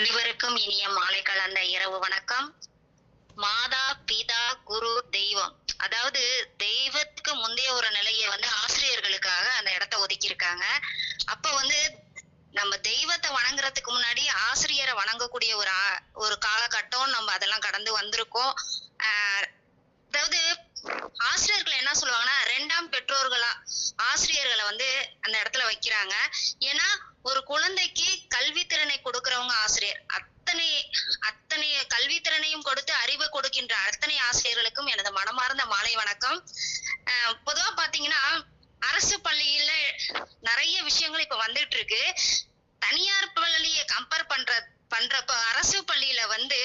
அனைவருக்கும் இனிய மாலை கலந்த இரவு வணக்கம். மாதா பிதா குரு தெய்வம். அதாவது தெய்வத்துக்கு முந்தைய ஒரு நிலையை வந்து ஆசிரியர்களுக்காக அந்த இடத்த ஒதுக்கி இருக்காங்க அப்ப வந்து நம்ம தெய்வத்தை வணங்குறதுக்கு முன்னாடி ஆசிரியரை வணங்கக்கூடிய ஒரு ஒரு காலகட்டம் நம்ம அதெல்லாம் கடந்து வந்திருக்கோம். ஆஹ் அதாவது ஆசிரியர்கள் என்ன சொல்லுவாங்கன்னா ரெண்டாம் பெற்றோர்களா ஆசிரியர்களை வந்து அந்த இடத்துல வைக்கிறாங்க. ஏன்னா ஒரு குழந்தைக்கு கல்வித்திறனை கொடுக்கிறவங்க ஆசிரியர். அத்தனை அத்தனை கல்வித்திறனையும் கொடுத்து அறிவை கொடுக்கின்ற அத்தனை ஆசிரியர்களுக்கும் எனது மனமார்ந்த மாலை வணக்கம். பொதுவா பாத்தீங்கன்னா அரசு பள்ளியில நிறைய விஷயங்கள் இப்ப வந்துட்டு இருக்கு தனியார் பள்ளியை கம்பேர் பண்ற பண்றப்ப அரசு பள்ளியில வந்து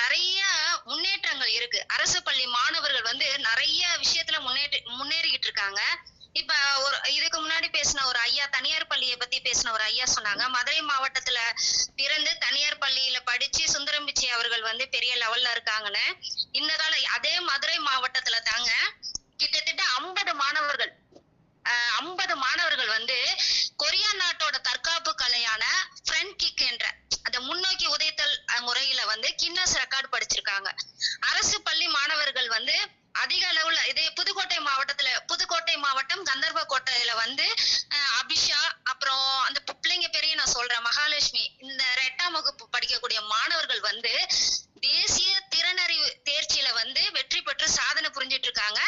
நிறைய முன்னேற்றங்கள் இருக்கு. அரசு பள்ளி மாணவர்கள் வந்து நிறைய விஷயத்துல முன்னேற்றி முன்னேறிக்கிட்டு இருக்காங்க. இப்ப ஒரு இதுக்கு முன்னாடி பேசின ஒரு ஐயா தனியார் பள்ளியை பத்தி பேசின ஒரு ஐயா சொன்னாங்க. மதுரை மாவட்டத்துல பிறந்து தனியார் பள்ளியில படிச்சு சுந்தரம் பிச்சை அவர்கள் வந்து பெரிய லெவல்ல இருக்காங்கன்னு இந்த கால அதே மதுரை மாவட்டத்துல தாங்க கிட்டத்தட்ட ஐம்பது மாணவர்கள் ஐம்பது மாணவர்கள் வந்து கொரியா நாட்டோட தற்காப்பு கலையான ஃப்ரண்ட் கிக் என்ற அந்த முன்னோக்கி உதைத்தல் முறையில வந்து கின்னஸ் ரெக்கார்டு படிச்சிருக்காங்க. அரசு பள்ளி மாணவர்கள் வந்து அதிக அளவுல இதே புதுக்கோட்டை மாவட்டத்துல புதுக்கோட்டை மாவட்டம் கந்தர்வ கோட்டையில வந்து அஹ், அபிஷா அப்புறம் அந்த பிள்ளைங்க பேரையும் நான் சொல்றேன் மகாலட்சுமி. இந்த எட்டாம் வகுப்பு படிக்கக்கூடிய மாணவர்கள் வந்து தேசிய திறனறிவு தேர்ச்சியில வந்து வெற்றி பெற்று சாதனை புரிஞ்சிட்டு இருக்காங்க.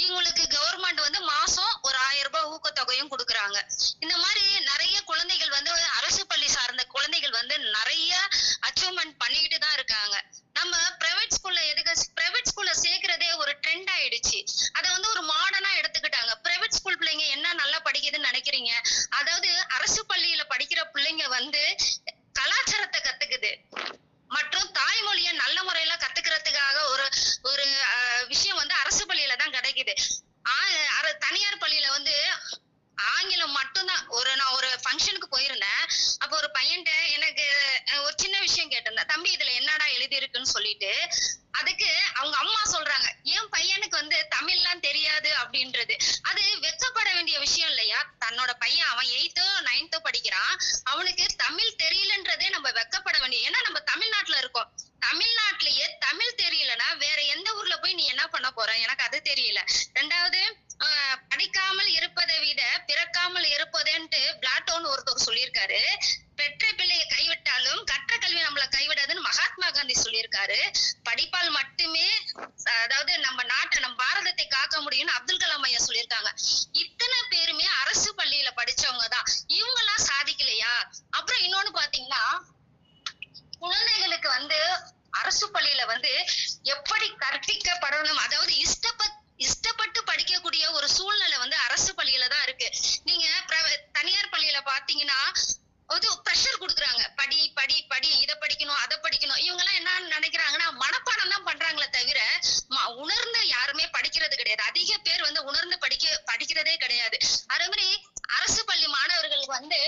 இவங்களுக்கு கவர்மெண்ட் வந்து மாசம் ஒரு ஆயிரம் ரூபாய் ஊக்கத்தொகையும் கொடுக்குறாங்க. இந்த மாதிரி நிறைய குழந்தைகள் வந்து அரசு பள்ளி சார்ந்த குழந்தைகள் வந்து நிறைய அச்சீவ்மெண்ட் பண்ணிக்கிட்டு தான் இருக்காங்க. நம்ம பிரைவேட் ஸ்கூல்ல எதுக்கு பிரைவேட் ஸ்கூல்ல சேர்க்கறதே ஒரு ட்ரெண்ட் ஆயிடுச்சு அதை வந்து ஒரு மாடர்னா எடுத்துக்கிட்டாங்க பிரைவேட் ஸ்கூல் பிள்ளைங்க என்ன நல்லா படிக்குதுன்னு நினைக்கிறீங்க அதாவது அரசு பள்ளியில படிக்கிற பிள்ளைங்க வந்து கலாச்சாரத்தை கத்துக்குது மற்றும் தாய்மொழியை நல்ல முறையில கத்துக்கிறதுக்காக ஒரு ஒரு அஹ், விஷயம் வந்து அரசு பள்ளியில தான் தனியார் பள்ளியில வந்து ஆங்கிலம் மட்டும்தான். ஒரு நான் ஒரு ஃபங்க்ஷனுக்கு போயிருந்தேன். அப்போ ஒரு பையன்ட்ட எனக்கு ஒரு சின்ன விஷயம் கேட்டிருந்தேன். தம்பி இதுல என்னடா எழுதி இருக்குன்னு சொல்லிட்டு. அதுக்கு அவங்க அம்மா சொல்றாங்க என் பையனுக்கு வந்து தமிழ்லாம் தெரியாது அப்படின்றது. அது வெக்கப்பட வேண்டிய விஷயம் இல்லையா? தன்னோட பையன் அவன் எயித்தோ நைன்த்தோ படிக்கிறான். அவனுக்கு தமிழ் தெரியலன்றதே நம்ம வெக்கப்பட வேண்டிய ஏன்னா நம்ம தமிழ்நாட்டுல இருக்கோம். தமிழ்நாட்டிலேயே தமிழ் தெரியலன்னா வேற எந்த ஊர்ல போய் நீ என்ன பண்ண போற? எனக்கு அது தெரியல. ரெண்டாவது ஆஹ், படிக்காமல் இருப்பதை விட பிறக்காமல் இருப்பதுன்ட்டு பிளாட்டோன்னு ஒருத்தர் சொல்லியிருக்காரு. பெற்ற பிள்ளையை கைவிட்டாலும் கற்ற கல்வி நம்மளை கைவிடாதுன்னு மகாத்மா காந்தி சொல்லியிருக்காரு படிப்பால் மட்டுமே அஹ், அதாவது நம்ம நாட்டை நம்ம பாரதத்தை காக்க முடியும்னு அப்துல் கலாம் ஐயா சொல்லியிருக்காங்க இத்தனை பேருமே அரசு பள்ளியில படிச்சவங்க தான் இவங்க எல்லாம் சாதிக்கலையா அப்புறம் இன்னொன்னு பாத்தீங்கன்னா குழந்தைகளுக்கு வந்து அரசு பள்ளியில வந்து எப்படி கற்பிக்கப்படணும் அதாவது இஷ்டப்பட் இஷ்டப்பட்டு படிக்கக்கூடிய ஒரு சூழ்நிலை வந்து அரசு பள்ளியில தான் இருக்கு நீங்க பிர- தனியார் பள்ளியில பாத்தீங்கன்னா ஒரு ப்ரெஷர் கொடுக்குறாங்க படி படி படி இத படிக்கணும் அதை படிக்கணும் இவங்க எல்லாம் என்ன நினைக்கிறாங்கன்னா மனப்பாடம் தான் பண்றாங்களே தவிர ம- உணர்ந்து யாருமே படிக்கிறது கிடையாது அதிக பேர் வந்து உணர்ந்து படிக்க படிக்கிறதே கிடையாது அதே மாதிரி அரசு பள்ளி மாணவர்களுக்கு வந்து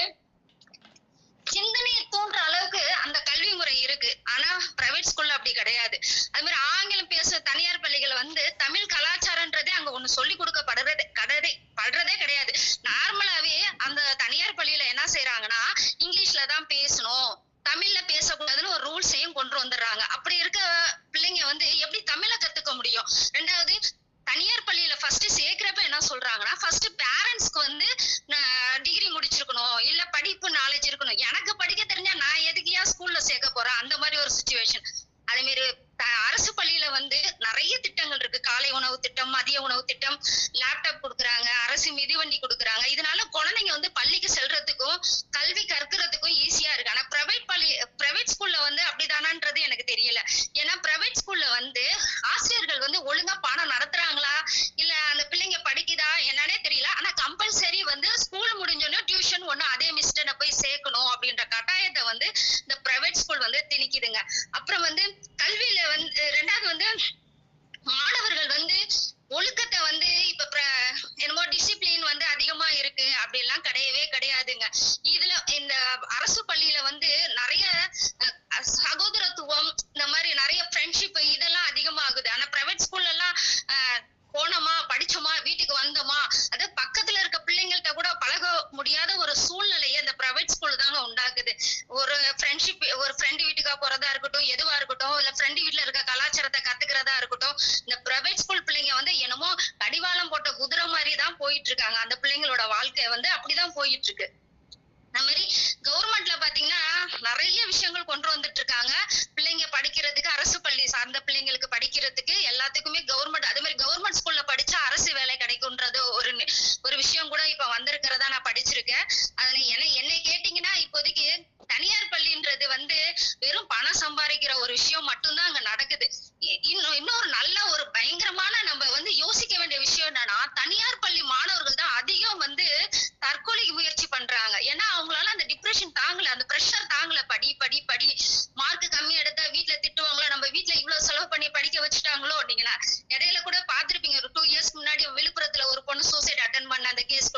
சிந்தனையை தூண்டுற அளவுக்கு அந்த கல்வி முறை இருக்கு ஆனா பிரைவேட் ஸ்கூல்ல அப்படி கிடையாது அது மாதிரி ஆங்கிலம் பேசுற தனியார் பள்ளிகள் வந்து தமிழ் கலாச்சாரம்ன்றதே அங்க ஒண்ணு சொல்லி கொடுக்கப்படுறதே கடதே படுறதே கிடையாது நார்மலாவே அந்த தனியார் பள்ளியில என்ன செய்யறாங்கன்னா இங்கிலீஷ்ல தான் பேசணும் தமிழ்ல பேசக்கூடாதுன்னு ஒரு ரூல்ஸையும் கொண்டு வந்துடுறாங்க அப்படி இருக்க பிள்ளைங்க வந்து எப்படி தமிழை கத்துக்க முடியும் ரெண்டாவது தனியார் பள்ளியில ஃபர்ஸ்ட் சேர்க்கிறப்ப என்ன சொல்றாங்கன்னா ஃபர்ஸ்ட் பேரண்ட்ஸ்க்கு வந்து டிகிரி முடிச்சிருக்கணும் இல்ல படிப்பு நாலேஜ் இருக்கணும் எனக்கு படிக்க தெரிஞ்சா நான் எதுக்கு ஏன் ஸ்கூல்ல சேர்க்க போறேன் அந்த மாதிரி ஒரு சுச்சுவேஷன் அதே மாதிரி த- அரசு பள்ளியில வந்து நிறைய திட்டங்கள் இருக்கு காலை உணவு திட்டம் மதிய உணவு திட்டம் லேப்டாப் கொடுக்குறாங்க அரசு மிதிவண்டி கொடுக்குறாங்க இதனால குழந்தைங்க வந்து பள்ளிக்கு செல்றதுக்கும் கல்வி கற்கிறதுக்கும் ஈஸியா இருக்கு ஆனா பிரைவேட் பள்ளி பிரைவேட் ஸ்கூல்ல வந்து அப்படிதானான்றது எனக்கு தெரியல ஏன்னா பிரைவேட் ஸ்கூல்ல வந்து ஆசிரியர்கள் வந்து ஒழுங்கா பாடம் நடத்துறாங்களா இல்ல அந்த பிள்ளைங்க படிக்குதா என்னன்னே தெரியல ஆனா கம்பல்சரி வந்து ஸ்கூல் முடிஞ்சோடனே டியூஷன் ஒண்ணு அதே மிஸ்டனை போய் சேர்க்கணும் அப்படின்ற கட்டாயத்தை வந்து இந்த பிரைவேட் ஸ்கூல் வந்து அப்புறம் வந்து கல்வியில வந்து ரெண்டாவது வந்து மாணவர்கள் வந்து ஒழுக்கத்தை வந்து இப்ப என்னமோ டிசிப்ளின் வந்து அதிகமா இருக்கு. அப்படிலாம் கிடையவே கிடையாதுங்க. இதுல இந்த அரசு பள்ளியில வந்து நிறைய சகோதரத்துவம் இந்த மாதிரி நிறைய ஃப்ரெண்ட்ஷிப் இதெல்லாம் அதிகமாகுது. ஆனா பிரைவேட் ஸ்கூல்ல எல்லாம் அஹ், போனோமா படிச்சோமா வீட்டுக்கு வந்தோமா அது பக்கத்துல இருக்க பிள்ளைங்கள்ட்ட கூட பழக முடியாத ஒரு சூழ்நிலையை அந்த பிரைவேட் ஸ்கூல் தாங்க உண்டாக்குது. ஒரு ஃப்ரெண்ட்ஷிப் ஒரு ஃப்ரெண்டு வீட்டுக்கா போறதா இருக்கட்டும் எதுவா இருக்கட்டும் இல்ல ஃப்ரெண்டு வீட்டுல இருக்க கலாச்சாரத்தை கத்துக்கிறதா இருக்கட்டும் இந்த பிரைவேட் ஸ்கூல் பிள்ளைங்க வந்து என்னமோ கடிவாளம் போட்ட குதிரை மாதிரி தான் போயிட்டு இருக்காங்க அந்த பிள்ளைங்களோட வாழ்க்கை வந்து அப்படிதான் போயிட்டு இருக்கு அந்த மாதிரி கவர்மெண்ட்ல பாத்தீங்கன்னா நிறைய விஷயங்கள் கொண்டு வந்துட்டு இருக்காங்க பிள்ளைங்க படிக்கிறதுக்கு அரசு பள்ளி சார்ந்த பிள்ளைங்களுக்கு படிக்கிறதுக்கு எல்லாத்துக்கும்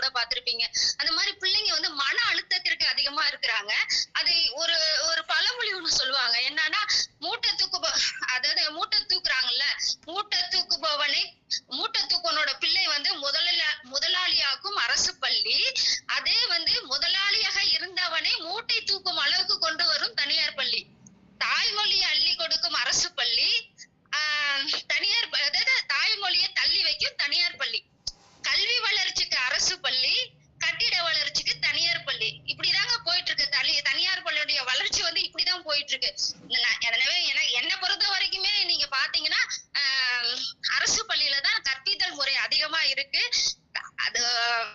கூட பார்த்திருப்பீங்க. அந்த மாதிரி பிள்ளைங்க வந்து மன அழுத்தத்திற்கு அதிகமா இருக்கிறாங்க. அது ஒரு ஒரு பழமொழி ஒண்ணு சொல்லுவாங்க. என்னன்னா மூட்டை தூக்கு அதாவது மூட்டை தூக்குறாங்கல்ல மூட்டை தூக்குபவனை மூட்டை தூக்கனோட பிள்ளை வந்து முதலில் முதலாளியாக்கும் அரசு பள்ளி. அதே வந்து முதலாளியாக இருந்தவனை மூட்டை தூக்கும் அளவு love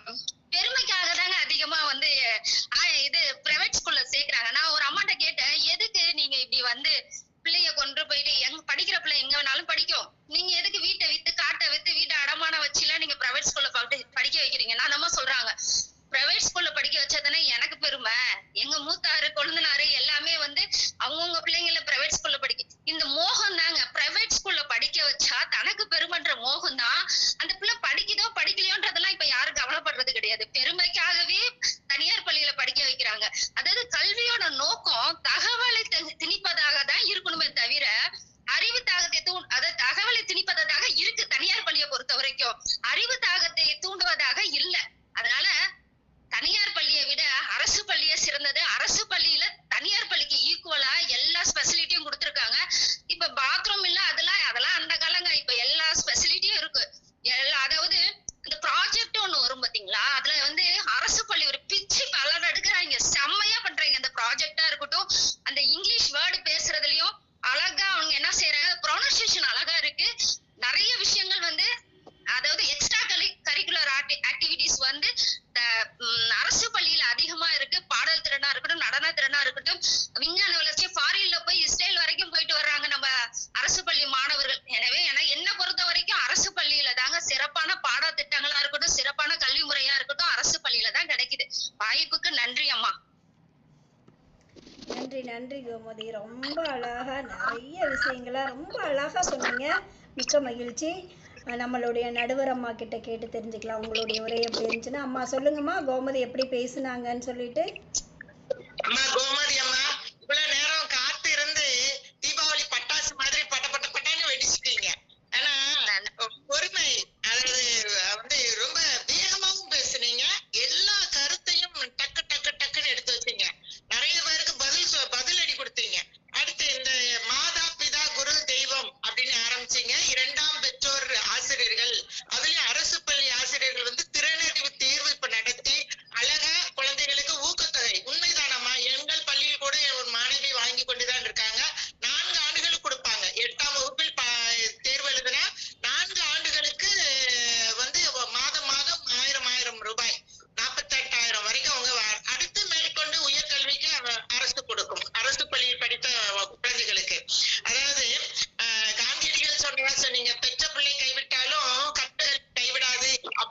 மிக்க மகிழ்ச்சி. நம்மளுடைய நடுவர் அம்மா கிட்ட கேட்டு தெரிஞ்சுக்கலாம். உங்களுடைய உரை எப்படி இருந்துச்சுன்னா அம்மா சொல்லுங்கம்மா. கோமதி எப்படி பேசுனாங்கன்னு சொல்லிட்டு. அம்மா கோமதி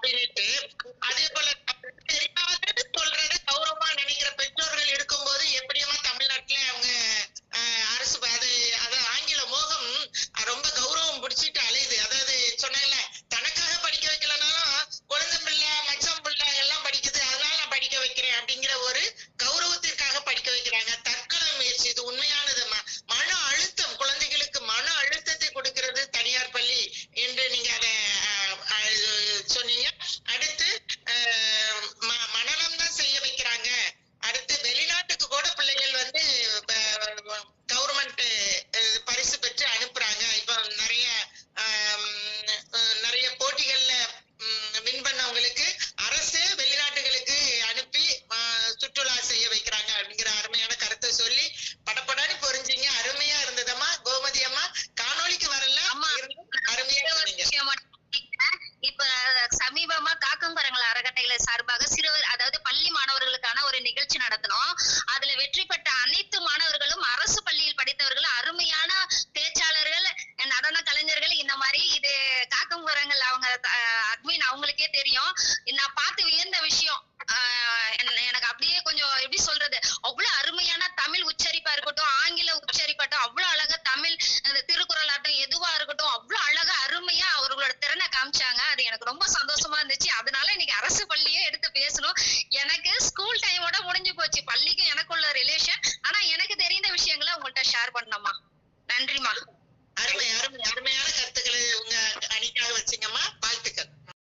பிரித்து அதில்